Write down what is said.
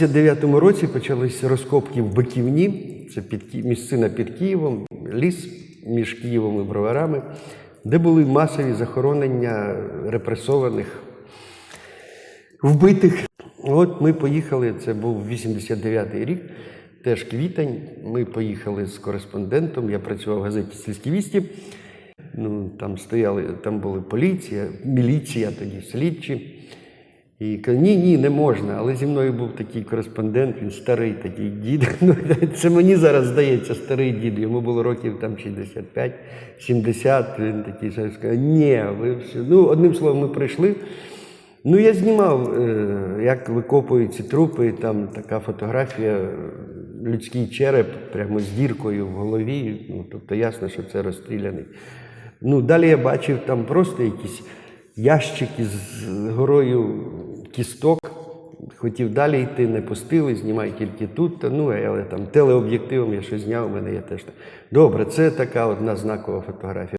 У 1959 році почалися розкопки в Биківні, це під, місцина під Києвом, ліс між Києвом і Броварами, де були масові захоронення репресованих, вбитих. От ми поїхали, це був 89-й рік, теж квітень. Ми поїхали з кореспондентом. Я працював в газеті Сільські вісті. Ну, там стояли, там були поліція, міліція тоді, слідчі. І кажу, ні, ні, не можна. Але зі мною був такий кореспондент, він старий такий дід. Ну, це мені зараз здається, старий дід. Йому було років там 65, 70. Він такий що сказав, ні, ви все. Ну, одним словом, ми прийшли. Ну, я знімав, е, як викопують ці трупи, там така фотографія, людський череп прямо з діркою в голові. Ну, тобто ясно, що це розстріляний. Ну, далі я бачив там просто якісь ящики з горою кісток. Хотів далі йти, не пустили, знімай тільки тут. Ну, але там телеоб'єктивом я щось зняв, у мене є теж. Добре, це така одна знакова фотографія.